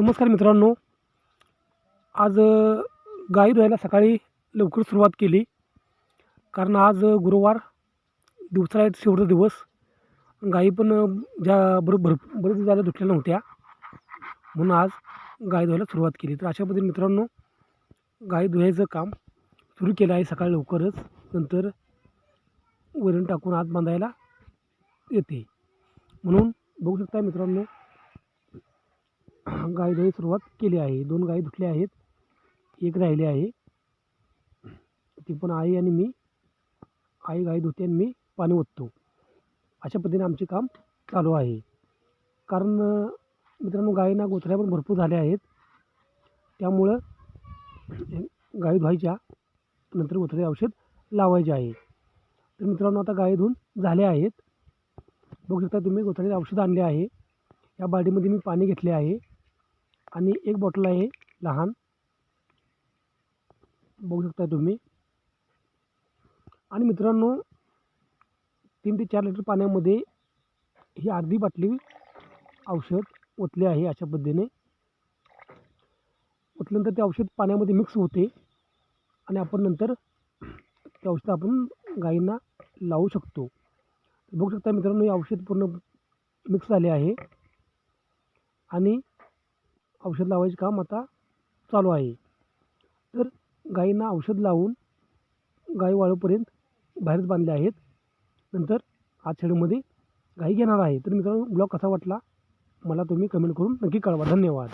नमस्कार मित्रांनो. आज गाई धुवायला सकाळी लवकर सुरुवात केली. कारण आज गुरुवार दिवसा आहेत शेवटचा दिवस. गाई पण ज्या बरो भर बरेच दिवस धुतल्या नव्हत्या. म्हणून आज गाई धुवायला सुरुवात केली. तर अशा पद्धतीने मित्रांनो गाई धुवायचं काम सुरू केलं आहे सकाळी लवकरच. नंतर वरण टाकून आत बांधायला येते. म्हणून बघू शकता मित्रांनो गाय धुवायला सुरुवात केली आहे. दोन गाय धुतल्या आहेत. एक राहिली आहे. ती पण आई आणि मी. आई गाय धुते आणि मी पाणी ओततो. अशा पद्धतीने आमचे काम चालू आहे. कारण मित्रांनो गायींना गोचऱ्या पण भरपूर झाल्या आहेत. त्यामुळं गायी धुवायच्या नंतर गोचऱ्या औषध लावायचे आहे. तर मित्रांनो आता गायी धुवून झाल्या आहेत. बघू शकता तुम्ही गोचऱ्याचे औषध आणले आहे. या बाल्टीमध्ये मी पाणी घेतले आहे. आणि एक बॉटल आहे लहान. बघू शकता तुम्ही. आणि मित्रांनो तीन ते चार लिटर पाण्यामध्ये ही अर्धी बाटली औषध ओतले आहे अशा पद्धतीने. ओतल्यानंतर ते औषध पाण्यामध्ये मिक्स होते. आणि आपण नंतर ते औषध आपण गायींना लावू शकतो. बघू शकता मित्रांनो हे औषध पूर्ण मिक्स झाले आहे. आणि औषध लावायचे काम आता चालू आहे. तर गायींना औषध लावून गाई वाळूपर्यंत बाहेरच बांधले आहेत. नंतर आज शेडमध्ये गाई घेणार आहे. तर मित्रांनो ब्लॉग कसा वाटला? मला तुम्ही कमेंट करून नक्की कळवा. धन्यवाद.